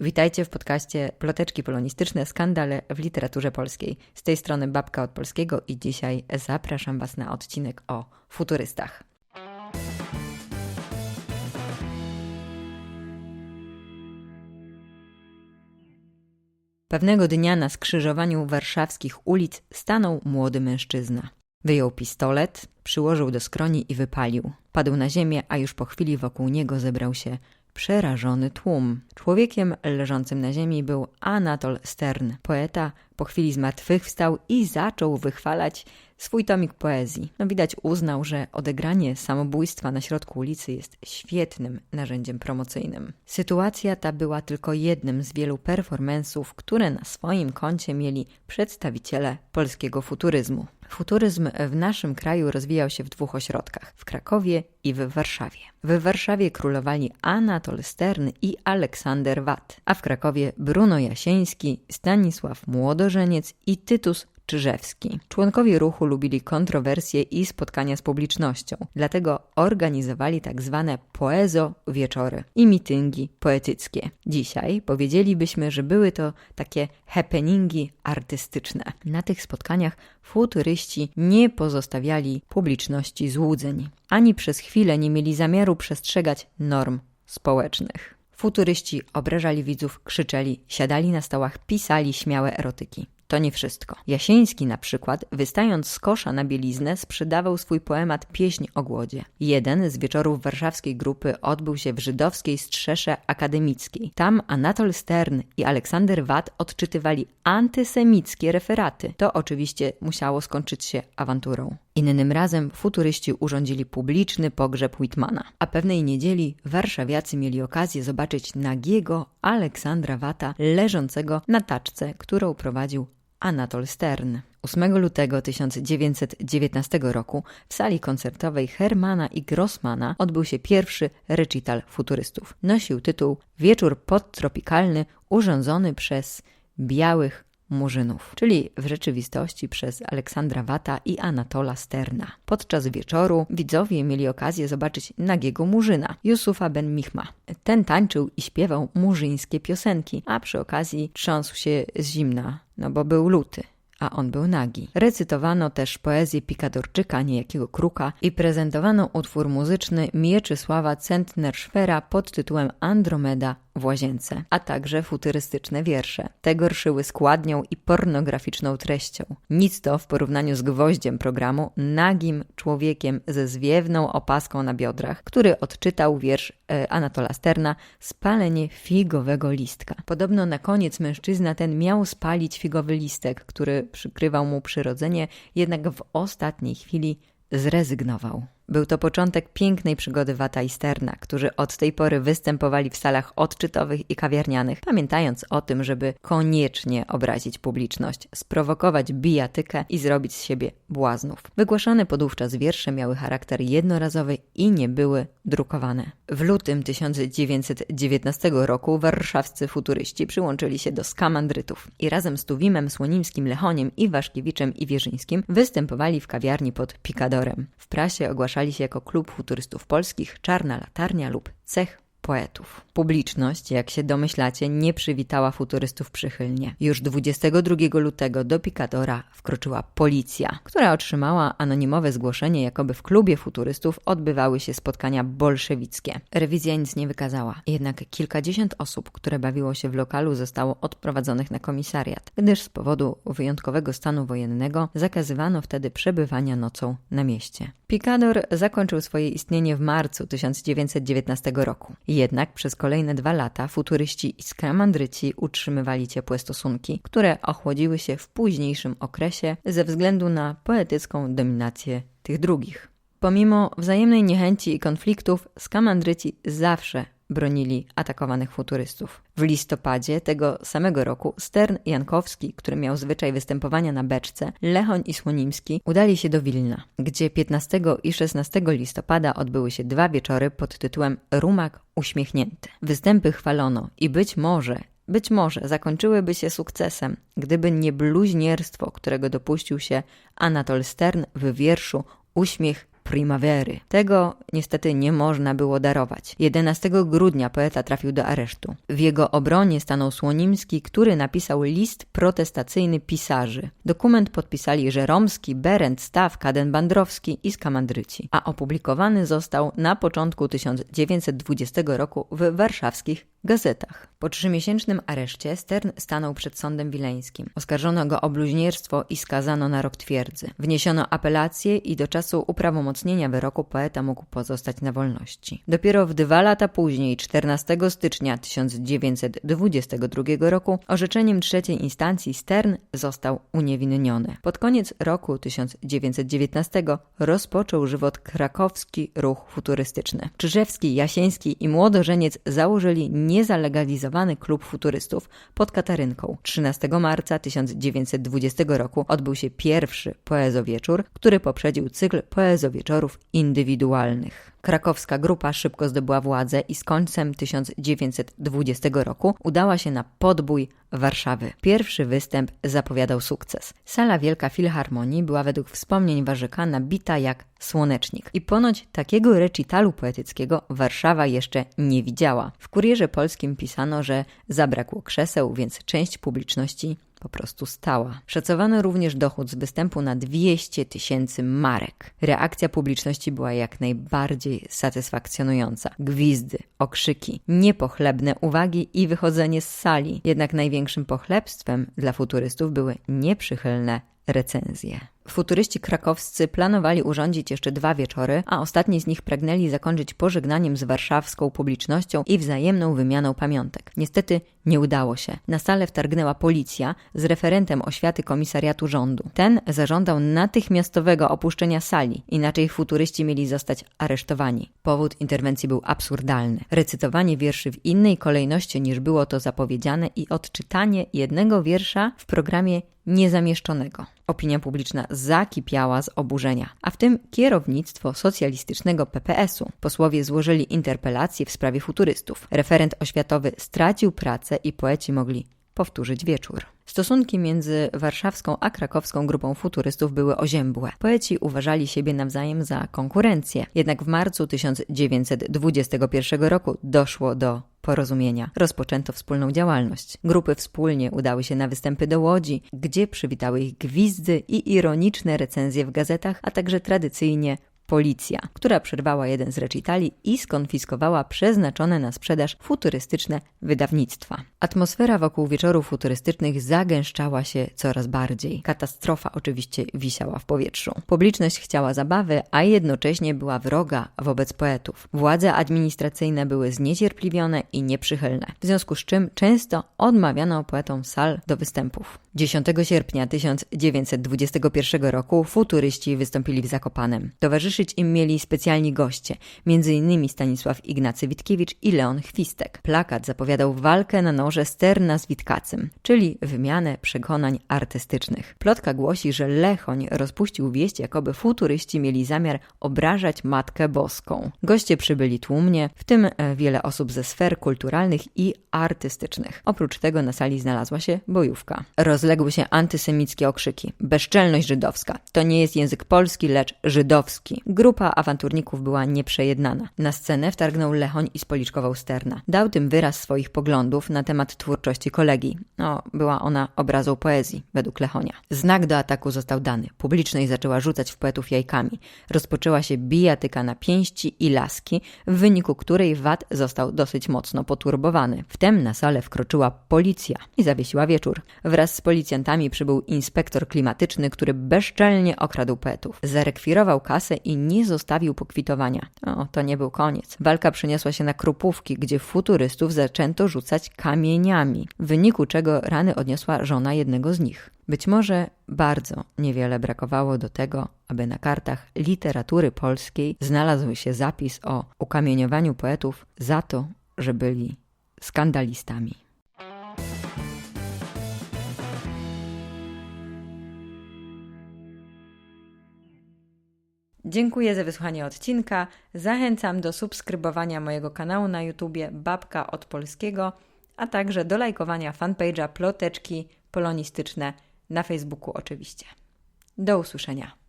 Witajcie w podcaście Ploteczki Polonistyczne Skandale w literaturze polskiej. Z tej strony Babka od Polskiego i dzisiaj zapraszam Was na odcinek o futurystach. Pewnego dnia na skrzyżowaniu warszawskich ulic stanął młody mężczyzna. Wyjął pistolet, przyłożył do skroni i wypalił. Padł na ziemię, a już po chwili wokół niego zebrał się przerażony tłum. Człowiekiem leżącym na ziemi był Anatol Stern. Poeta po chwili zmartwychwstał i zaczął wychwalać swój tomik poezji. No widać uznał, że odegranie samobójstwa na środku ulicy jest świetnym narzędziem promocyjnym. Sytuacja ta była tylko jednym z wielu performansów, które na swoim koncie mieli przedstawiciele polskiego futuryzmu. Futuryzm w naszym kraju rozwijał się w dwóch ośrodkach w Krakowie i w Warszawie. W Warszawie królowali Anatol Stern i Aleksander Watt, a w Krakowie Bruno Jasieński, Stanisław Młodożeniec i Tytus Czyżewski. Członkowie ruchu lubili kontrowersje i spotkania z publicznością, dlatego organizowali tak zwane poezo wieczory i mityngi poetyckie. Dzisiaj powiedzielibyśmy, że były to takie happeningi artystyczne. Na tych spotkaniach futuryści nie pozostawiali publiczności złudzeń, ani przez chwilę nie mieli zamiaru przestrzegać norm społecznych. Futuryści obrażali widzów, krzyczeli, siadali na stołach, pisali śmiałe erotyki. To nie wszystko. Jasieński na przykład, wystając z kosza na bieliznę, sprzedawał swój poemat Pieśń o głodzie. Jeden z wieczorów warszawskiej grupy odbył się w żydowskiej strzesze akademickiej. Tam Anatol Stern i Aleksander Watt odczytywali antysemickie referaty. To oczywiście musiało skończyć się awanturą. Innym razem futuryści urządzili publiczny pogrzeb Whitmana, a pewnej niedzieli warszawiacy mieli okazję zobaczyć nagiego Aleksandra Wata leżącego na taczce, którą prowadził Anatol Stern. 8 lutego 1919 roku w sali koncertowej Hermana i Grossmana odbył się pierwszy recital futurystów. Nosił tytuł Wieczór podtropikalny urządzony przez białych murzynów, czyli w rzeczywistości przez Aleksandra Wata i Anatola Sterna. Podczas wieczoru widzowie mieli okazję zobaczyć nagiego murzyna, Yusufa Ben Michma. Ten tańczył i śpiewał murzyńskie piosenki, a przy okazji trząsł się z zimna, no bo był luty a on był nagi. Recytowano też poezję Pikadorczyka, niejakiego Kruka i prezentowano utwór muzyczny Mieczysława Centner-Szwera pod tytułem Andromeda w łazience, a także futurystyczne wiersze. Te gorszyły składnią i pornograficzną treścią. Nic to w porównaniu z gwoździem programu, nagim człowiekiem ze zwiewną opaską na biodrach, który odczytał wiersz e, Anatola Sterna Spalenie figowego listka. Podobno na koniec mężczyzna ten miał spalić figowy listek, który przykrywał mu przyrodzenie, jednak w ostatniej chwili zrezygnował. Był to początek pięknej przygody Wata i Sterna, którzy od tej pory występowali w salach odczytowych i kawiarnianych, pamiętając o tym, żeby koniecznie obrazić publiczność, sprowokować bijatykę i zrobić z siebie błaznów. Wygłaszane podówczas wiersze miały charakter jednorazowy i nie były drukowane. W lutym 1919 roku warszawscy futuryści przyłączyli się do skamandrytów i razem z Tuwimem, Słonimskim, Lechoniem, Iwaszkiewiczem i Wierzyńskim występowali w kawiarni pod Pikadorem. W prasie ogłaszali się jako Klub Futurystów Polskich, Czarna Latarnia lub Cech poetów. Publiczność, jak się domyślacie, nie przywitała futurystów przychylnie. Już 22 lutego do Pikadora wkroczyła policja, która otrzymała anonimowe zgłoszenie, jakoby w klubie futurystów odbywały się spotkania bolszewickie. Rewizja nic nie wykazała, jednak kilkadziesiąt osób, które bawiło się w lokalu, zostało odprowadzonych na komisariat, gdyż z powodu wyjątkowego stanu wojennego zakazywano wtedy przebywania nocą na mieście. Pikador zakończył swoje istnienie w marcu 1919 roku. Jednak przez kolejne dwa lata futuryści i skramandryci utrzymywali ciepłe stosunki, które ochłodziły się w późniejszym okresie ze względu na poetycką dominację tych drugich. Pomimo wzajemnej niechęci i konfliktów, skamandryci zawsze bronili atakowanych futurystów. W listopadzie tego samego roku Stern Jankowski, który miał zwyczaj występowania na beczce, Lechoń i Słonimski udali się do Wilna, gdzie 15 i 16 listopada odbyły się dwa wieczory pod tytułem Rumak uśmiechnięty. Występy chwalono i być może być może zakończyłyby się sukcesem, gdyby nie bluźnierstwo, którego dopuścił się Anatol Stern w wierszu Uśmiech Primavery. Tego niestety nie można było darować. 11 grudnia poeta trafił do aresztu. W jego obronie stanął Słonimski, który napisał list protestacyjny pisarzy. Dokument podpisali Żeromski, Berend, Staw, Kaden-Bandrowski i Skamandryci, a opublikowany został na początku 1920 roku w warszawskich gazetach. Po trzymiesięcznym areszcie Stern stanął przed sądem wileńskim. Oskarżono go o bluźnierstwo i skazano na rok twierdzy. Wniesiono apelację i do czasu wyroku poeta mógł pozostać na wolności. Dopiero w dwa lata później, 14 stycznia 1922 roku, orzeczeniem trzeciej instancji Stern został uniewinniony. Pod koniec roku 1919 rozpoczął żywot krakowski ruch futurystyczny. Czyżewski, Jasieński i młodożeniec założyli niezalegalizowany klub futurystów pod Katarynką. 13 marca 1920 roku odbył się pierwszy poezowieczór, który poprzedził cykl poezowieczorów indywidualnych. Krakowska grupa szybko zdobyła władzę i z końcem 1920 roku udała się na podbój Warszawy. Pierwszy występ zapowiadał sukces. Sala Wielka Filharmonii była według wspomnień Warzyka nabita jak słonecznik i ponoć takiego recitalu poetyckiego Warszawa jeszcze nie widziała. W Kurierze Polskim pisano, że zabrakło krzeseł, więc część publiczności po prostu stała. Szacowano również dochód z występu na 200 tysięcy marek. Reakcja publiczności była jak najbardziej satysfakcjonująca. Gwizdy, okrzyki, niepochlebne uwagi i wychodzenie z sali. Jednak największym pochlebstwem dla futurystów były nieprzychylne recenzje. Futuryści krakowscy planowali urządzić jeszcze dwa wieczory, a ostatni z nich pragnęli zakończyć pożegnaniem z warszawską publicznością i wzajemną wymianą pamiątek. Niestety nie udało się. Na salę wtargnęła policja z referentem oświaty komisariatu rządu. Ten zażądał natychmiastowego opuszczenia sali, inaczej futuryści mieli zostać aresztowani. Powód interwencji był absurdalny. Recytowanie wierszy w innej kolejności niż było to zapowiedziane i odczytanie jednego wiersza w programie niezamieszczonego. Opinia publiczna zakipiała z oburzenia, a w tym kierownictwo socjalistycznego PPS-u. Posłowie złożyli interpelację w sprawie futurystów. Referent oświatowy stracił pracę i poeci mogli powtórzyć wieczór. Stosunki między warszawską a krakowską grupą futurystów były oziębłe. Poeci uważali siebie nawzajem za konkurencję. Jednak w marcu 1921 roku doszło do porozumienia. Rozpoczęto wspólną działalność. Grupy wspólnie udały się na występy do Łodzi, gdzie przywitały ich gwizdy i ironiczne recenzje w gazetach, a także tradycyjnie policja, która przerwała jeden z recitali i skonfiskowała przeznaczone na sprzedaż futurystyczne wydawnictwa. Atmosfera wokół wieczorów futurystycznych zagęszczała się coraz bardziej. Katastrofa oczywiście wisiała w powietrzu. Publiczność chciała zabawy, a jednocześnie była wroga wobec poetów. Władze administracyjne były zniecierpliwione i nieprzychylne, w związku z czym często odmawiano poetom sal do występów. 10 sierpnia 1921 roku futuryści wystąpili w Zakopanem. Towarzyszyć im mieli specjalni goście, m.in. Stanisław Ignacy Witkiewicz i Leon Chwistek. Plakat zapowiadał walkę na noże Sterna z Witkacym, czyli wymianę przekonań artystycznych. Plotka głosi, że Lechoń rozpuścił wieść, jakoby futuryści mieli zamiar obrażać Matkę Boską. Goście przybyli tłumnie, w tym e, wiele osób ze sfer kulturalnych i artystycznych. Oprócz tego na sali znalazła się bojówka. Rozległy się antysemickie okrzyki. Bezczelność żydowska. To nie jest język polski, lecz żydowski. Grupa awanturników była nieprzejednana. Na scenę wtargnął Lechoń i spoliczkował Sterna. Dał tym wyraz swoich poglądów na temat twórczości kolegi. No, była ona obrazą poezji, według Lechonia. Znak do ataku został dany. Publiczność zaczęła rzucać w poetów jajkami. Rozpoczęła się bijatyka na pięści i laski, w wyniku której Wat został dosyć mocno poturbowany. Wtem na salę wkroczyła policja i zawiesiła wieczór. Wraz z policjantami przybył inspektor klimatyczny, który bezczelnie okradł poetów. Zarekwirował kasę i nie zostawił pokwitowania. O, to nie był koniec. Walka przeniosła się na Krupówki, gdzie futurystów zaczęto rzucać kamieniami, w wyniku czego rany odniosła żona jednego z nich. Być może bardzo niewiele brakowało do tego, aby na kartach literatury polskiej znalazł się zapis o ukamieniowaniu poetów za to, że byli skandalistami. Dziękuję za wysłuchanie odcinka. Zachęcam do subskrybowania mojego kanału na YouTubie Babka od Polskiego, a także do lajkowania fanpage'a Ploteczki Polonistyczne na Facebooku oczywiście. Do usłyszenia.